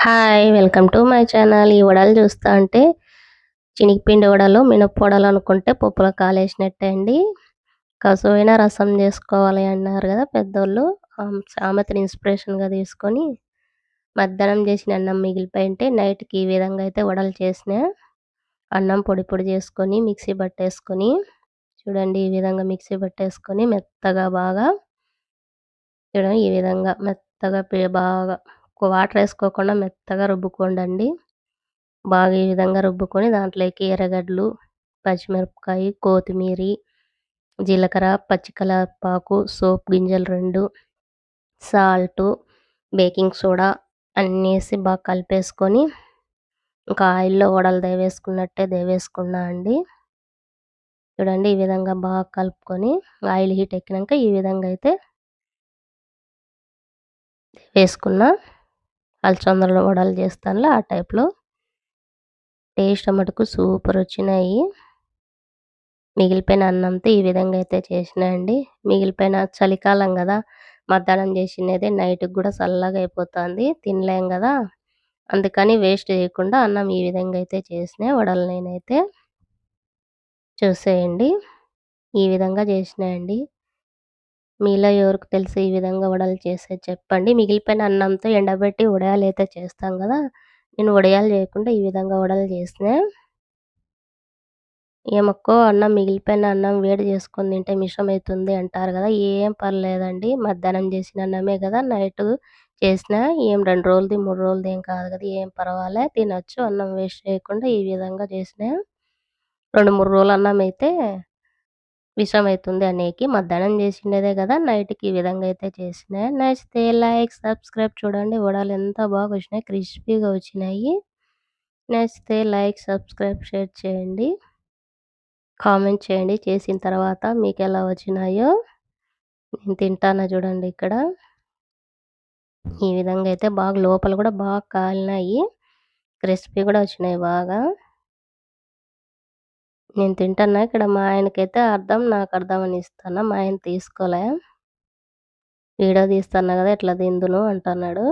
Hi welcome to my channel. ఈ వడలు చూస్తా అంటే చినిగిపిండి వడలు మినప్పొడలు వడలు అనుకుంటే పప్పులో కాలేసినట్టే అండి. కసువైన రసం చేసుకోవాలి అన్నారు కదా పెద్దోళ్ళు. సామెతని ఇన్స్పిరేషన్గా తీసుకొని మధ్యాహ్నం చేసిన అన్నం మిగిలిపోయింటే నైట్కి ఈ విధంగా అయితే వడలు చేసిన. అన్నం పొడి పొడి చేసుకొని మిక్సీ పట్టేసుకొని చూడండి ఈ విధంగా మిక్సీ పట్టేసుకొని మెత్తగా బాగా చూడండి ఈ విధంగా మెత్తగా బాగా వాటర్ వేసుకోకుండా మెత్తగా రుబ్బుకోండి బాగా ఈ విధంగా రుబ్బుకొని దాంట్లోకి ఎర్రగడ్డలు పచ్చిమిరపకాయ కొత్తిమీర జీలకర్ర పచ్చికలపాకు సోప్ గింజలు రెండు సాల్టు బేకింగ్ సోడా అన్నీ వేసి బాగా కలిపేసుకొని ఇంకా ఆయిల్లో వడలు దేవేసుకున్నట్టే దేవేసుకున్నా అండి. చూడండి ఈ విధంగా బాగా కలుపుకొని ఆయిల్ హీట్ ఎక్కినాక ఈ విధంగా అయితే వేసుకున్నా అలచందలు వడలు చేస్తానులే ఆ టైప్లో. టేస్ట్ మటుకు సూపర్ వచ్చినాయి. మిగిలిపోయిన అన్నంతో ఈ విధంగా అయితే చేసినాయండి మిగిలిపోయిన చలికాలం కదా మధ్యాహ్నం చేసినదే నైట్కి కూడా చల్లగా అయిపోతుంది తినలేం కదా. అందుకని వేస్ట్ చేయకుండా అన్నం ఈ విధంగా అయితే చేసిన వడలు నేనైతే చూసేయండి. ఈ విధంగా చేసినాయండి మీలో ఎవరికి తెలిసి ఈ విధంగా వడలు చేసేది చెప్పండి. మిగిలిపోయిన అన్నంతో ఎండబెట్టి వడయాలు అయితే చేస్తాం కదా. నేను వడయాలు చేయకుండా ఈ విధంగా వడలు చేసిన ఏమక్కో అన్నం మిగిలిపోయిన అన్నం వేడి చేసుకొని తింటే మిషం అవుతుంది అంటారు కదా. ఏం పర్లేదండి. మధ్యాహ్నం చేసిన అన్నమే కదా. నైట్ చేసిన ఏం రెండు రోజులది మూడు రోజులది ఏం కాదు కదా. ఏం పర్వాలే. తినొచ్చు. అన్నం వేస్ట్ చేయకుండా ఈ విధంగా చేసిన రెండు మూడు రోజులు అన్నం అయితే విషమవుతుంది అనేకి మధ్యాహ్నం చేసిండేదే కదా నైట్కి ఈ విధంగా అయితే చేసినాయి. నచ్చితే లైక్ సబ్స్క్రైబ్ చూడండి. వడలు ఎంత బాగా వచ్చినాయి క్రిస్పీగా వచ్చినాయి. నచ్చితే లైక్ సబ్స్క్రైబ్ షేర్ చేయండి. కామెంట్ చేయండి. చేసిన తర్వాత మీకు ఎలా వచ్చినాయో నేను తింటానా చూడండి ఇక్కడ. ఈ విధంగా అయితే బాగా లోపల కూడా బాగా కాలినాయి. క్రిస్పీ కూడా వచ్చినాయి బాగా. నేను తింటాను? ఇక్కడ మా ఆయనకైతే అర్థం నాకు అర్థం అని ఇస్తాను? మా ఆయన తీసుకోలే. వీడియో తీస్తాను కదా ఎట్లా తిందును అంటున్నాడు.